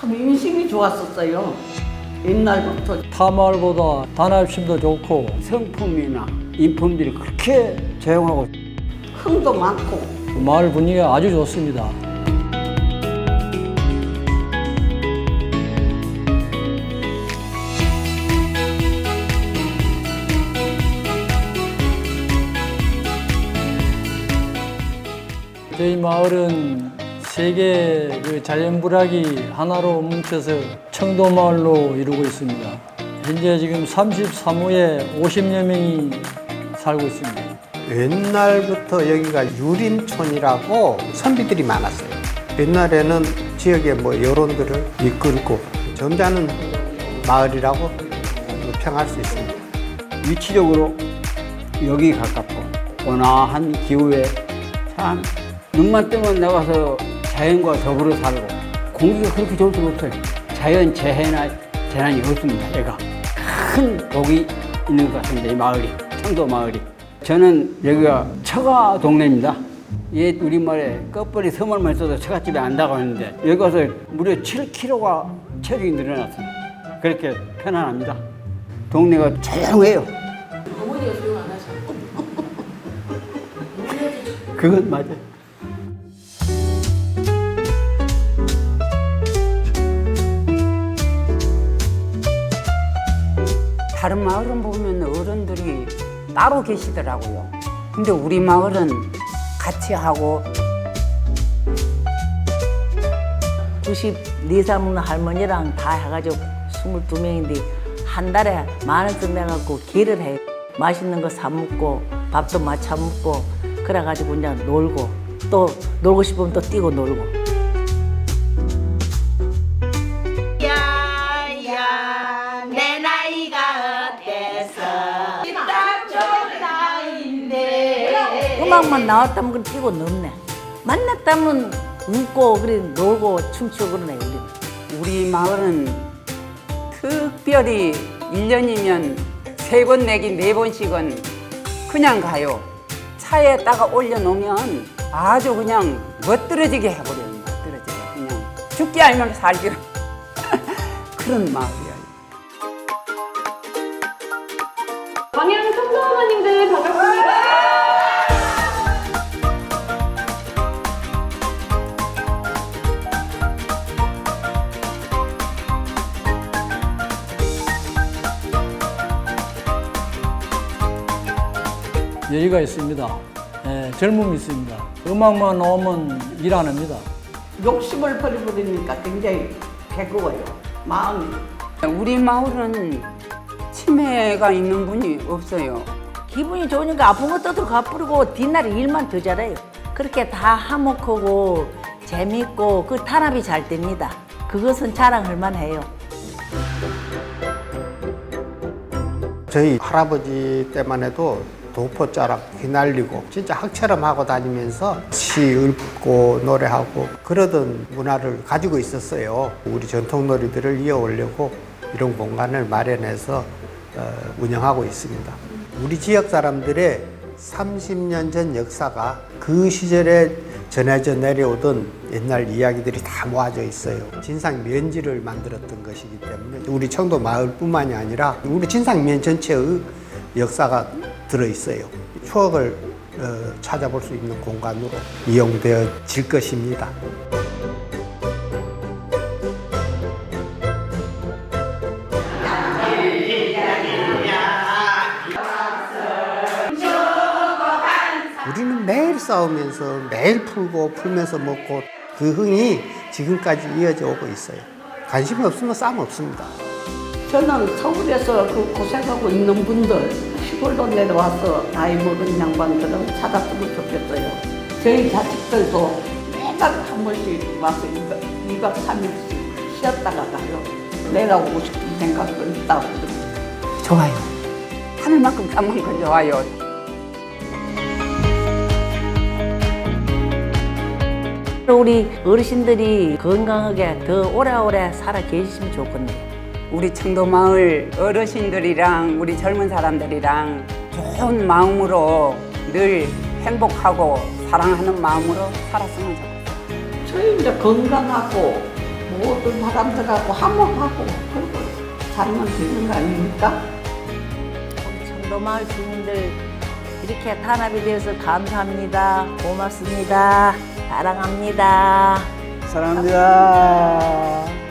참 인심이 좋았었어요. 옛날부터 타마을보다 단합심도 좋고 성품이나 인품들이 그렇게 조용하고 흥도 많고 마을 분위기가 아주 좋습니다. 저희 마을은 세계 그 자연불학이 하나로 뭉쳐서 청도마을로 이루고 있습니다. 현재 지금 33호에 50여 명이 살고 있습니다. 옛날부터 여기가 유림촌이라고 선비들이 많았어요. 옛날에는 지역의 뭐 여론들을 이끌고 점잖은 마을이라고 평할 수 있습니다. 위치적으로 여기 가깝고 온화한 기후에 참 눈만 뜨면 나가서 자연과 더불어 살고 공기가 그렇게 좋을 수 없어요. 자연 재해나 재난이 없습니다. 얘가 큰 복이 있는 것 같습니다. 이 마을이 청도 마을이. 저는 여기가 처가 동네입니다. 옛 우리말에 끝벌이 서물만 써도 처갓집에 안다고 하는데 여기 와서 무려 7kg가 체력이 늘어났습니다. 그렇게 편안합니다. 동네가 조용해요. 어머니가 조용 안 하셔. 그건 맞아요. 다른 마을은 보면 어른들이 따로 계시더라고요. 근데 우리 마을은 같이 하고 94, 먹는 할머니랑 다 해가지고 22명인데 한 달에 만 원씩 내갖고 길을 해요. 맛있는 거 사 먹고 밥도 마차 먹고 그래가지고 그냥 놀고 또 놀고 싶으면 또 뛰고 놀고 음악만 나왔다면 그냥 뛰고 넘네. 만났다면 웃고 그래 놀고 춤추고 그러네 우리는. 우리 마을은 특별히 1년이면 세 번 내기 네 번씩은 그냥 가요. 차에다가 올려놓으면 아주 그냥 멋들어지게 해버려요. 멋들어지게. 그냥 죽기 알면 살기로. 그런 마을이에요. 여유가 있습니다. 예, 젊음이 있습니다. 음악만 나오면 일 안 합니다. 욕심을 버려버리니까 굉장히 개그워요. 마음이. 우리 마을은 치매가 있는 분이 없어요. 기분이 좋으니까 아픈 거 떠들어 갚으고 뒷날에 일만 더 잘해요. 그렇게 다 화목하고 재밌고 그 탄압이 잘 됩니다. 그것은 자랑할 만해요. 저희 할아버지 때만 해도 도포자락 휘날리고 진짜 학처럼 하고 다니면서 시 읊고 노래하고 그러던 문화를 가지고 있었어요. 우리 전통 놀이들을 이어오려고 이런 공간을 마련해서 어, 운영하고 있습니다. 우리 지역 사람들의 30년 전 역사가 그 시절에 전해져 내려오던 옛날 이야기들이 다 모아져 있어요. 진상 면지를 만들었던 것이기 때문에 우리 청도 마을뿐만이 아니라 우리 진상 면 전체의 역사가 들어 있어요. 추억을 어, 찾아볼 수 있는 공간으로 이용되어질 것입니다. 우리는 매일 싸우면서 매일 풀고 풀면서 먹고 그 흥이 지금까지 이어져 오고 있어요. 관심이 없으면 싸움 없습니다. 저는 서울에서 그 고생하고 있는 분들 시골로 내려와서 나이 먹은 양반들은 찾았으면 좋겠어요. 저희 자식들도 매달 한 번씩 와서 2박 3일씩 쉬었다가 가요. 내가 오고 싶은 생각도 있다고. 좋아요. 하늘만큼 땅만큼 좋아요. 우리 어르신들이 건강하게 더 오래오래 살아 계시면 좋겠네요. 우리 청도 마을 어르신들이랑 우리 젊은 사람들이랑 좋은 마음으로 늘 행복하고 사랑하는 마음으로 살았으면 좋겠어요. 저희 이제 건강하고 모든 사람들하고 화목하고 그리고 살면 되는 거 아닙니까? 우리 청도마을 주민들 이렇게 탄압이 되어서 감사합니다. 고맙습니다. 사랑합니다. 사랑합니다.